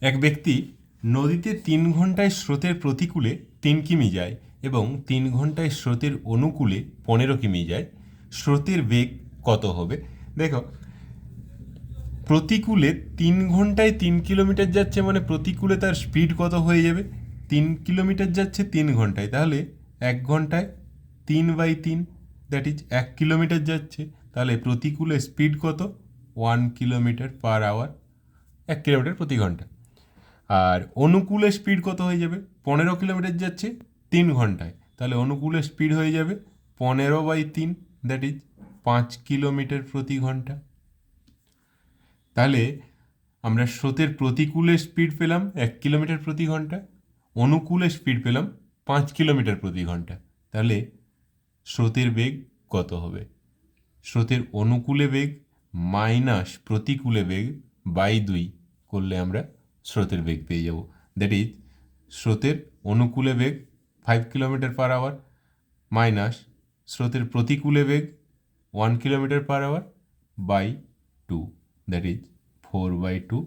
এক ব্যক্তি নদীতে তিন ঘন্টায় স্রোতের প্রতিকূলে তিন কিমি যায় এবং তিন ঘন্টায় স্রোতের অনুকূলে পনেরো কিমি যায়। স্রোতের বেগ কত হবে? দেখো, প্রতিকূলে তিন ঘন্টায় তিন কিলোমিটার যাচ্ছে মানে প্রতিকূলে তার স্পিড কত হয়ে যাবে? তিন কিলোমিটার যাচ্ছে তিন ঘন্টায় তাহলে এক ঘন্টায় তিন বাই তিন দ্যাট ইজ এক কিলোমিটার যাচ্ছে। তাহলে প্রতিকূলে স্পিড কত? ওয়ান কিলোমিটার পার আওয়ার, এক কিলোমিটার প্রতি ঘণ্টা আর অনুকূলে স্পিড কত হয়ে যাবে? পনেরো কিলোমিটার যাচ্ছে তিন ঘন্টায়। তাহলে অনুকূলে স্পিড হয়ে যাবে পনেরো বাই তিন দ্যাট ইজ পাঁচ কিলোমিটার প্রতি ঘণ্টা। তাহলে আমরা স্রোতের প্রতিকূলে স্পিড পেলাম এক কিলোমিটার প্রতি ঘণ্টা, অনুকূলে স্পিড পেলাম পাঁচ কিলোমিটার প্রতি ঘণ্টা। তাহলে স্রোতের বেগ কত হবে? স্রোতের অনুকূলে বেগ মাইনাস প্রতিকূলে বেগ বাই দুই করলে আমরা স্রোতের বেগ পেয়ে যাব। দ্যাট ইজ স্রোতের অনুকূলে বেগ five kilometre per hour minus স্রোতের প্রতিকূলে বেগ one kilometre per hour by two that is four by two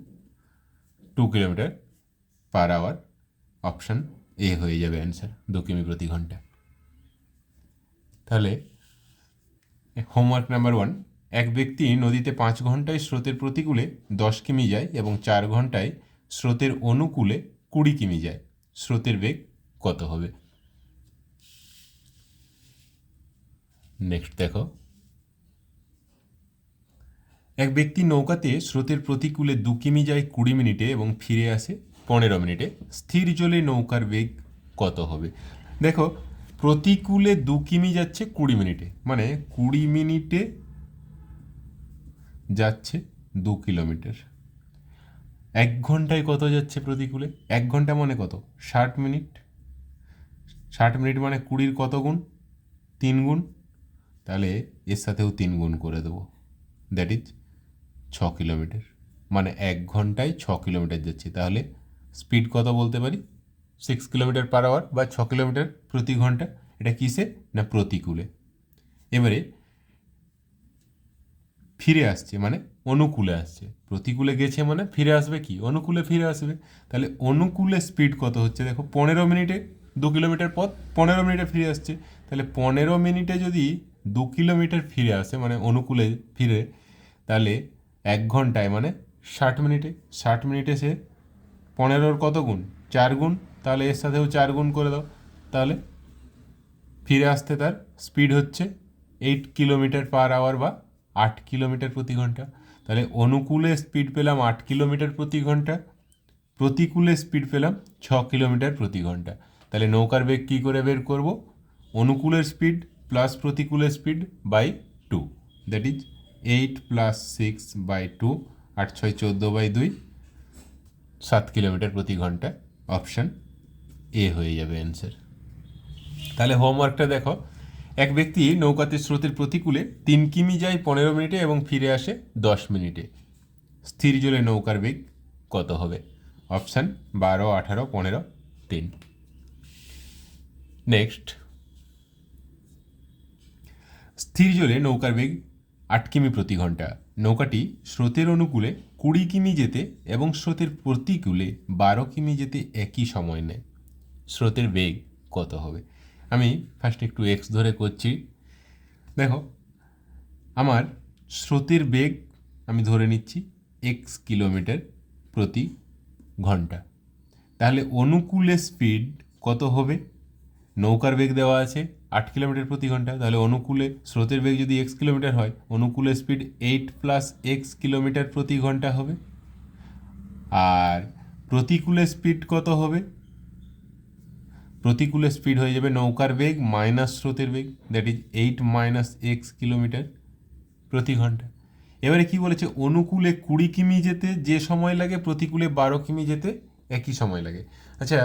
two kilometre per hour option A হয়ে যাবে অ্যান্সার দু কিমি প্রতি ঘণ্টা। তাহলে হোমওয়ার্ক নাম্বার ওয়ান এক ব্যক্তি নদীতে পাঁচ ঘন্টায় স্রোতের প্রতিকূলে দশ কিমি যায় এবং চার ঘন্টায় স্রোতের অনুকূলে কুড়ি কিমি যায়। স্রোতের বেগ কত হবে? নেক্সট দেখো। এক ব্যক্তি নৌকাতে স্রোতের প্রতিকূলে দু কিমি যায় কুড়ি মিনিটে এবং ফিরে আসে পনেরো মিনিটে। স্থির জলে নৌকার বেগ কত হবে? দেখো, প্রতিকূলে দু কিমি যাচ্ছে কুড়ি মিনিটে। মানে কুড়ি মিনিটে যাচ্ছে দু কিলোমিটার। এক ঘন্টায় কত যাচ্ছে প্রতিকূলে? এক ঘণ্টা মানে কত? ষাট মিনিট? ষাট মিনিট মানে কুড়ির কত গুণ? তিন গুণ? তাহলে এর সাথেও তিন গুণ করে দেবো। দ্যাট ইজ ছ কিলোমিটার। মানে এক ঘন্টায় ছ কিলোমিটার যাচ্ছে। তাহলে স্পিড কত বলতে পারি? সিক্স কিলোমিটার পার আওয়ার বা ছ কিলোমিটার প্রতি ঘণ্টা? এটা কিসে? না প্রতিকূলে। এবারে ফিরে আসছে মানে অনুকূলে আসছে। প্রতিকূলে গেছে মানে ফিরে আসবে কি? অনুকূলে ফিরে আসবে। তাহলে অনুকূলে স্পিড কত হচ্ছে? দেখো পনেরো মিনিটে, দু কিলোমিটার পথ পনেরো মিনিটে ফিরে আসছে। তাহলে পনেরো মিনিটে যদি দু কিলোমিটার ফিরে আসে মানে অনুকূলে ফিরে, তাহলে এক ঘন্টায় মানে ষাট মিনিটে ষাট মিনিটে সে পনেরোর কত গুণ? চার গুণ? তাহলে এর সাথেও চার গুণ করে দাও। তাহলে ফিরে আসতে তার স্পিড হচ্ছে এইট কিলোমিটার পার আওয়ার বা আট কিলোমিটার প্রতি ঘণ্টা। তাহলে অনুকূলে স্পিড পেলাম আট কিলোমিটার প্রতি ঘণ্টা, প্রতিকূলে স্পিড পেলাম ছ কিলোমিটার প্রতি ঘণ্টা। তাহলে নৌকার বেগ কী করে বের করব? অনুকূলের speed plus প্রতিকূলের speed by two that is eight plus six by two আট ছয় চোদ্দ বাই দুই, সাত কিলোমিটার প্রতি ঘণ্টা। অপশান এ হয়ে যাবে অ্যান্সার তাহলে হোমওয়ার্কটা দেখো। এক ব্যক্তি নৌকাতে স্রোতের প্রতিকূলে তিন কিমি যায় পনেরো মিনিটে এবং ফিরে আসে দশ মিনিটে। স্থির জলে নৌকার বেগ কত হবে? অপশান বারো, আঠারো, পনেরো, তিন। নেক্সট। স্থির জলে নৌকার বেগ আট কিমি প্রতি ঘণ্টা। নৌকাটি স্রোতের অনুকূলে কুড়ি কিমি যেতে এবং স্রোতের প্রতিকূলে বারো কিমি যেতে একই সময় নেয়। স্রোতের বেগ কত হবে? আমি ফার্স্ট একটু এক্স ধরে করছি। দেখো, আমার স্রোতের বেগ আমি ধরে নিচ্ছি এক্স কিলোমিটার প্রতি ঘণ্টা। তাহলে অনুকূলে স্পিড কত হবে? নৌকার বেগ দেওয়া আছে আট কিলোমিটার প্রতি ঘণ্টা। তাহলে অনুকূলে স্রোতের বেগ যদি এক্স কিলোমিটার হয়, অনুকূলে speed eight plus X kilometre প্রতি ঘণ্টা হবে। আর প্রতিকূলে স্পিড কত হবে? প্রতিকূলে স্পিড হয়ে যাবে নৌকার বেগ মাইনাস স্রোতের বেগ that is eight minus X kilometre প্রতি ঘণ্টা। এবারে কি বলেছে? অনুকূলে কুড়ি কিমি যেতে যে সময় লাগে, প্রতিকূলে বারো কিমি যেতে একই সময় লাগে। আচ্ছা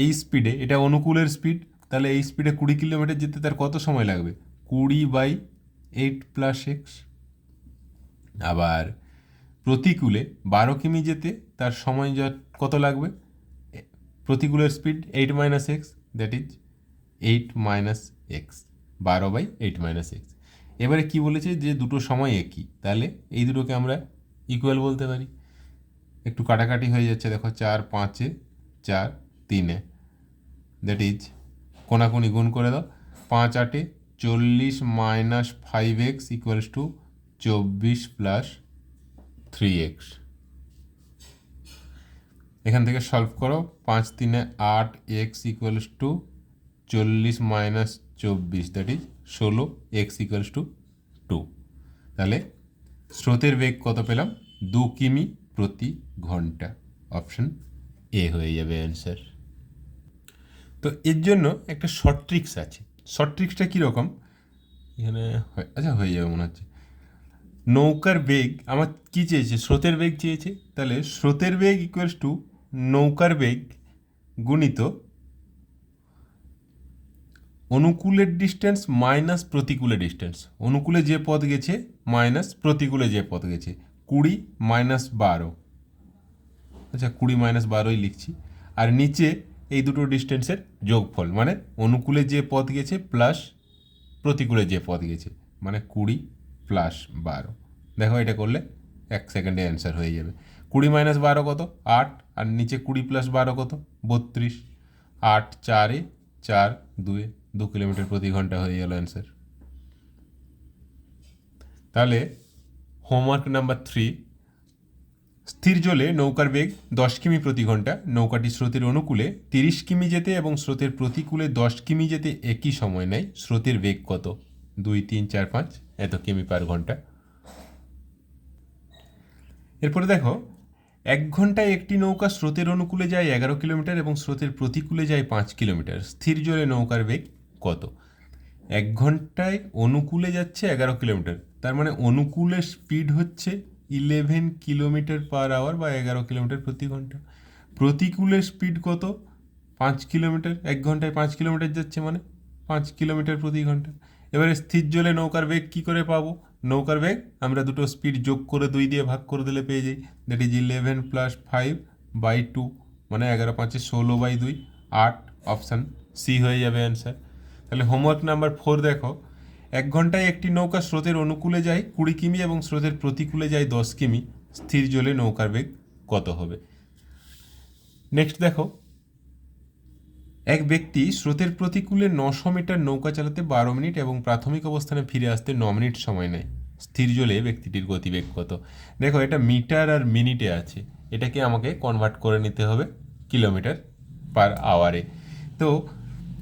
এই স্পিডে এটা অনুকূলের স্পিড তাহলে এই স্পিডে কুড়ি কিলোমিটার যেতে তার কত সময় লাগবে? কুড়ি বাই এইট প্লাস এক্স আবার প্রতিকূলে বারো কিমি যেতে তার সময় কত লাগবে? প্রতিকূলের speed eight minus X that is eight minus X বারো বাই এইট মাইনাস এক্স এবারে কি বলেছে যে দুটো সময় একই? তাহলে এই দুটোকে আমরা ইকুয়াল বলতে পারি। একটু কাটাকাটি হয়ে যাচ্ছে, দেখো চার পাঁচে, চার তিনে। দ্যাট ইজ কোনাকুনি গুণ করে দাও। পাঁচ আটে চল্লিশ minus five x equals to চব্বিশ প্লাস থ্রি এক্স এখান থেকে সলভ করো, পাঁচ তিনে আট এক্স ইকুয়ালস টু চল্লিশ মাইনাস চব্বিশ দ্যাট ইজ ষোলো এক্স ইকুয়ালস টু টু তাহলে স্রোতের বেগ কত পেলাম? দু কিমি প্রতি ঘণ্টা। অপশন এ হয়ে যাবে অ্যান্সার তো এর জন্য একটা শর্ট ট্রিক্স আছে। শর্ট ট্রিক্সটা কীরকম? এখানে আচ্ছা হয়ে যাবে মনে হচ্ছে। নৌকার বেগ, আমার কী চেয়েছে? স্রোতের বেগ চেয়েছে। তাহলে স্রোতের বেগ ইকুয়ালস টু নৌকার বেগ গুণিত অনুকূলের ডিস্টেন্স মাইনাস প্রতিকূলের ডিস্টেন্স অনুকূলে যে পথ গেছে মাইনাস প্রতিকূলে যে পথ গেছে। কুড়ি মাইনাস বারো। আচ্ছা কুড়ি মাইনাস বারোই লিখছি। আর নিচে এই দুটো ডিস্টেন্সের যোগফল মানে অনুকূলে যে পথ গেছে প্লাস প্রতিকূলে যে পথ গেছে মানে কুড়ি প্লাস বারো। দেখো এটা করলে এক সেকেন্ডে অ্যান্সার হয়ে যাবে। কুড়ি মাইনাস বারো কত? আট। আর নিচে কুড়ি প্লাস বারো কত? বত্রিশ। আট, চারে চার, দুয়ে দু কিলোমিটার প্রতি ঘণ্টা হয়ে গেল অ্যান্সার তাহলে হোমওয়ার্ক নাম্বার থ্রি স্থির জলে নৌকার বেগ দশ কিমি প্রতি ঘণ্টা, নৌকাটি স্রোতের অনুকূলে তিরিশ কিমি যেতে এবং স্রোতের প্রতিকূলে দশ কিমি যেতে একই সময় নেয়, স্রোতের বেগ কত? দুই, তিন, চার, পাঁচ, এত কিমি পার ঘণ্টা। এরপরে দেখো এক ঘন্টায় একটি নৌকা স্রোতের অনুকূলে যায় এগারো কিলোমিটার এবং স্রোতের প্রতিকূলে যায় পাঁচ কিলোমিটার। স্থির জলে নৌকার বেগ কত? এক ঘন্টায় অনুকূলে যাচ্ছে এগারো কিলোমিটার। তার মানে অনুকূলের স্পিড হচ্ছে ইলেভেন কিলোমিটার পার আওয়ার বা এগারো কিলোমিটার প্রতি ঘণ্টা। প্রতিকূলের স্পিড কত? পাঁচ কিলোমিটার। এক ঘন্টায় পাঁচ কিলোমিটার যাচ্ছে মানে পাঁচ কিলোমিটার প্রতি ঘণ্টা। এবারে স্থির জলে নৌকার বেগ কী করে পাবো? নৌকার বেগ, আমরা দুটো স্পিড যোগ করে দুই দিয়ে ভাগ করে দিলে পেয়ে যাই। That is eleven plus five by two মানে এগারো পাঁচে ষোলো বাই দুই, আট অপশান সি হয়ে যাবে অ্যান্সার তাহলে হোমওয়ার্ক নাম্বার ফোর দেখো। এক ঘন্টায় একটি নৌকা স্রোতের অনুকূলে যায় কুড়ি কিমি এবং স্রোতের প্রতিকূলে যায় দশ কিমি। স্থির জলে নৌকার বেগ কত হবে? নেক্সট দেখো। এক ব্যক্তি স্রোতের প্রতিকূলে নশো মিটার নৌকা চালাতে বারো মিনিট এবং প্রাথমিক অবস্থানে ফিরে আসতে ন মিনিট সময় নেয়। স্থির জলে ব্যক্তিটির গতিবেগ কত? দেখো, এটা মিটার আর মিনিটে আছে। এটাকে আমাকে কনভার্ট করে নিতে হবে কিলোমিটার পার আওয়ারে তো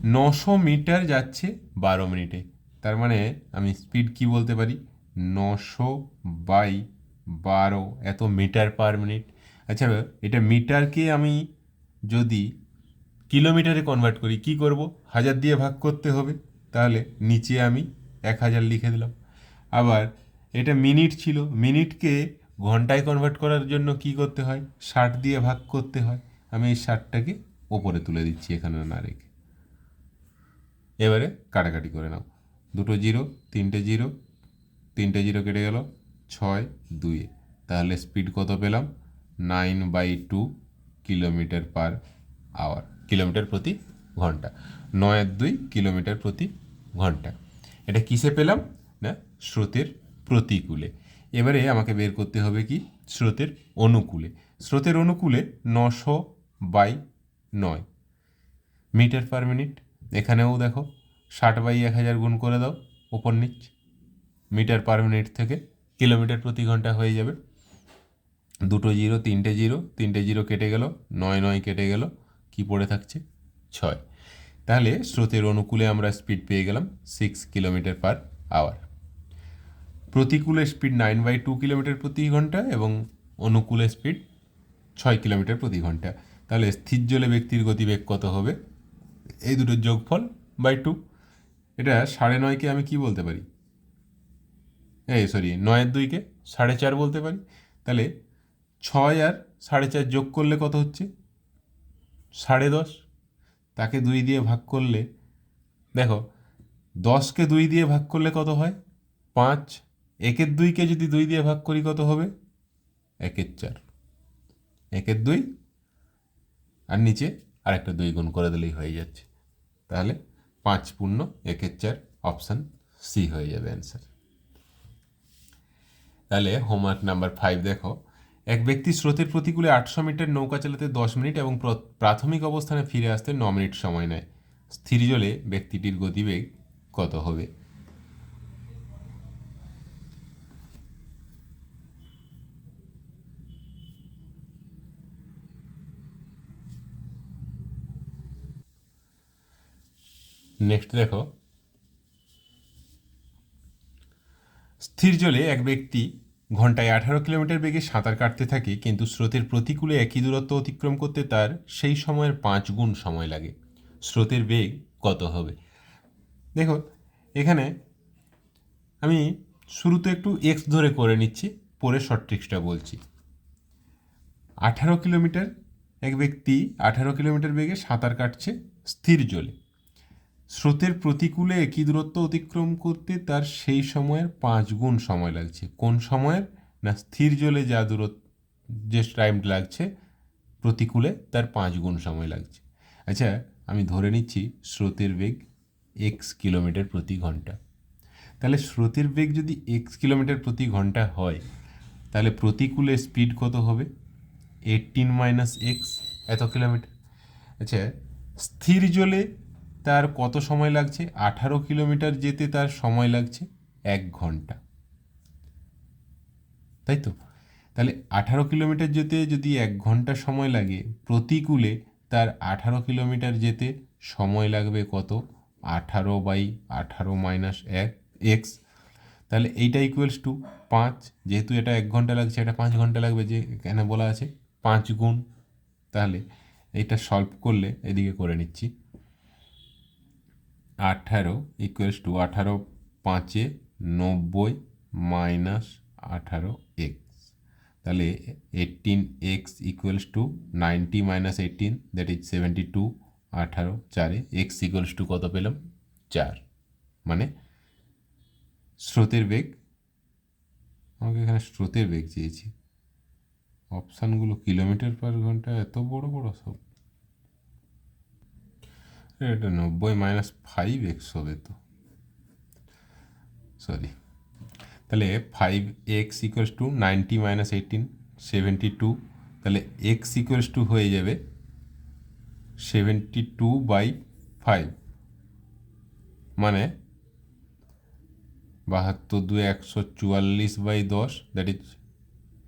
নশো মিটার যাচ্ছে বারো মিনিটে। তার মানে আমি স্পিড কি বলতে পারি? নশো বাই বারো, এত মিটার পার মিনিট। আচ্ছা এটা মিটারকে আমি যদি কিলোমিটারে কনভার্ট করি, কি করব? হাজার দিয়ে ভাগ করতে হবে, তাহলে নিচে আমি এক হাজার লিখে দিলাম। আবার এটা মিনিট ছিল মিনিটকে ঘন্টায় কনভার্ট করার জন্য কি করতে হয়? ষাট দিয়ে ভাগ করতে হয়। আমি এই ষাটটাকে ওপরে তুলে দিচ্ছি এখানে না রেখে। এবারে কাটাকাটি করে নাও। দুটো জিরো, তিনটে জিরো তিনটে জিরো কেটে গেল, ছয় দুয়ে তাহলে স্পিড কত পেলাম? Nine by two kilometre per hour kilometre প্রতি ঘণ্টা। নয়ের দুই কিলোমিটার প্রতি ঘণ্টা। এটা কিসে পেলাম? না, স্রোতের প্রতিকূলে। এবারে আমাকে বের করতে হবে কি? স্রোতের অনুকূলে। স্রোতের অনুকূলে নশো বাই নয় মিটার পার মিনিট। এখানেও দেখো, ষাট বাই এক হাজার গুণ করে দাও, ওপর নিচ। মিটার পার মিনিট থেকে কিলোমিটার প্রতি ঘণ্টা হয়ে যাবে। দুটো জিরো, তিনটে জিরো তিনটে জিরো কেটে গেল, নয় নয় কেটে গেল কি পড়ে থাকছে? ছয়। তাহলে স্রোতের অনুকূলে আমরা স্পিড পেয়ে গেলাম সিক্স কিলোমিটার পার আওয়ার প্রতিকূলে speed nine by two kilometre প্রতি ঘণ্টা এবং অনুকূলে স্পিড ছয় কিলোমিটার প্রতি ঘণ্টা। তাহলে স্থির জলে ব্যক্তির গতিবেগ কত হবে? এই দুটোর যোগফল বাই টু এটা সাড়ে নয়কে আমি কি বলতে পারি? এই সরি নয়ের দুইকে সাড়ে চার বলতে পারি। তাহলে ছয় আর সাড়ে চার যোগ করলে কত হচ্ছে? সাড়ে দশ। তাকে দুই দিয়ে ভাগ করলে, দেখো, দশকে দুই দিয়ে ভাগ করলে কত হয়? পাঁচ। একের দুইকে যদি দুই দিয়ে ভাগ করি কত হবে? একের চার। একের দুই। আর নিচে আরেকটা দুই গুণ করে দিলেই হয়ে যাচ্ছে। তাহলে পাঁচ পূর্ণ একের চার, অপশান সি হয়ে যাবে অ্যান্সার। তাহলে হোমওয়ার্ক নাম্বার ফাইভ দেখো এক ব্যক্তি স্রোতের প্রতিকূলে আটশো মিটার নৌকা চালাতে দশ মিনিট এবং প্র- প্রাথমিক অবস্থানে ফিরে আসতে ন মিনিট সময় নেয়। স্থির জলে ব্যক্তিটির গতিবেগ কত হবে? নেক্সট দেখো। স্থির জলে এক ব্যক্তি ঘন্টায় আঠারো কিলোমিটার বেগে সাঁতার কাটতে থাকে, কিন্তু স্রোতের প্রতিকূলে একই দূরত্ব অতিক্রম করতে তার সেই সময়ের পাঁচ গুণ সময় লাগে। স্রোতের বেগ কত হবে? দেখো, এখানে আমি শুরুতে একটু এক্স ধরে করে নিচ্ছি, পরে শর্ট ট্রিক্সটা বলছি। আঠারো কিলোমিটার এক ব্যক্তি আঠারো কিলোমিটার বেগে সাঁতার কাটছে স্থির জলে। স্রোতের প্রতিকূলে একই দূরত্ব অতিক্রম করতে তার সেই সময়ের পাঁচ গুণ সময় লাগছে। কোন সময়ের? না, স্থির জলে যা দূরত্ব, যে টাইম লাগছে, প্রতিকূলে তার পাঁচ গুণ সময় লাগছে। আচ্ছা আমি ধরে নিচ্ছি স্রোতের বেগ এক্স কিলোমিটার প্রতি ঘণ্টা। তাহলে স্রোতের বেগ যদি এক্স কিলোমিটার প্রতি ঘণ্টা হয়, তাহলে প্রতিকূলে স্পিড কত হবে? এইটিন মাইনাস এক্স এত কিলোমিটার। আচ্ছা স্থির জলে তার কত সময় লাগছে? আঠারো কিলোমিটার যেতে তার সময় লাগছে এক ঘণ্টা। তাই তো? তাহলে আঠারো কিলোমিটার যেতে যদি এক ঘণ্টা সময় লাগে, প্রতিকূলে তার আঠারো কিলোমিটার যেতে সময় লাগবে কত? আঠারো বাই আঠারো মাইনাস এক, এক্স। তাহলে এইটা ইকুয়ালস টু পাঁচ। যেহেতু এটা এক ঘণ্টা লাগছে, এটা পাঁচ ঘণ্টা লাগবে যে এখানে বলা আছে, পাঁচ গুণ। তাহলে এইটা সলভ করলে এদিকে করে নিচ্ছি। আঠারো ইকুয়ালস টু আঠারো পাঁচে নব্বই মাইনাস আঠারো এক্স তাহলে eighteen x equals to ninety minus eighteen that is seventy two আঠারো, চারে এক্স ইকুয়ালস টু কত পেলাম? চার। মানে স্রোতের বেগ, আমাকে এখানে স্রোতের বেগ চেয়েছি অপশানগুলো কিলোমিটার পার ঘণ্টা, এত বড় বড় সব। এটা নব্বই মাইনাস ফাইভ এক্স হবে তো সরি তাহলে five x equals to ninety minus eighteen seventy two তাহলে এক্স ইকুয়ালস টু হয়ে যাবে সেভেন্টি টু বাই ফাইভ মানে বাহাত্তর দু একশো চুয়াল্লিশ বাই দশ that is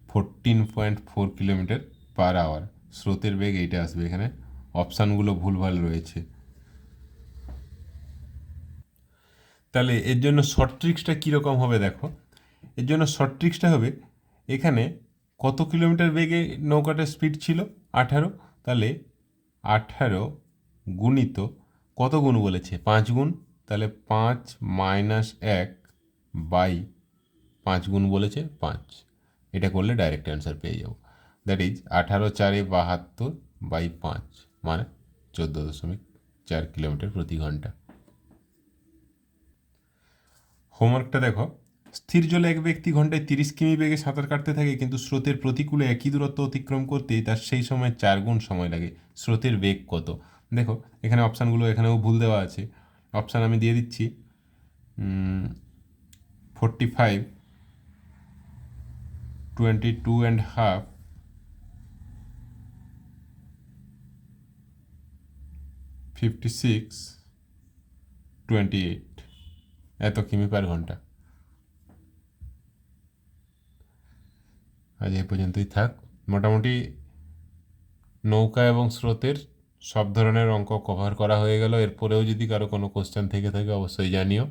fourteen point four kilometre per hour স্রোতের বেগ এইটা আসবে এখানে। অপশানগুলো ভুলভাল রয়েছে। তাহলে এর জন্য শর্ট ট্রিক্সটা কীরকম হবে দেখো? এর জন্য শর্ট ট্রিক্সটা হবে, এখানে কত কিলোমিটার বেগে নৌকাটার স্পিড ছিল? আঠারো। তাহলে আঠারো গুণিত কত গুণ বলেছে? পাঁচ গুণ। তাহলে পাঁচ মাইনাস এক বাই পাঁচ গুণ বলেছে পাঁচ। এটা করলে ডাইরেক্ট অ্যান্সার পেয়ে যাব। দ্যাট ইজ আঠারো চারে বাহাত্তর বাই পাঁচ মানে চোদ্দ দশমিক চার কিলোমিটার প্রতি ঘণ্টা। হোমওয়ার্কটা দেখো। স্থির জলে এক ব্যক্তি ঘন্টায় তিরিশ কিমি বেগে সাঁতার কাটতে থাকে, কিন্তু স্রোতের প্রতিকূলে একই দূরত্ব অতিক্রম করতে তার সেই সময় চার গুণ সময় লাগে। স্রোতের বেগ কত? দেখো, এখানে অপশানগুলো এখানেও ভুল দেওয়া আছে। অপশান আমি দিয়ে দিচ্ছি। Forty five twenty two and half fifty six twenty eight এত কিমি পার ঘণ্টা। আজ এ পর্যন্তই থাক। মোটামুটি নৌকা এবং স্রোতের সব ধরনের অঙ্ক কভার করা হয়ে গেল। এরপরেও যদি কারও কোনো কোশ্চেন থেকে থাকে, অবশ্যই জানিও।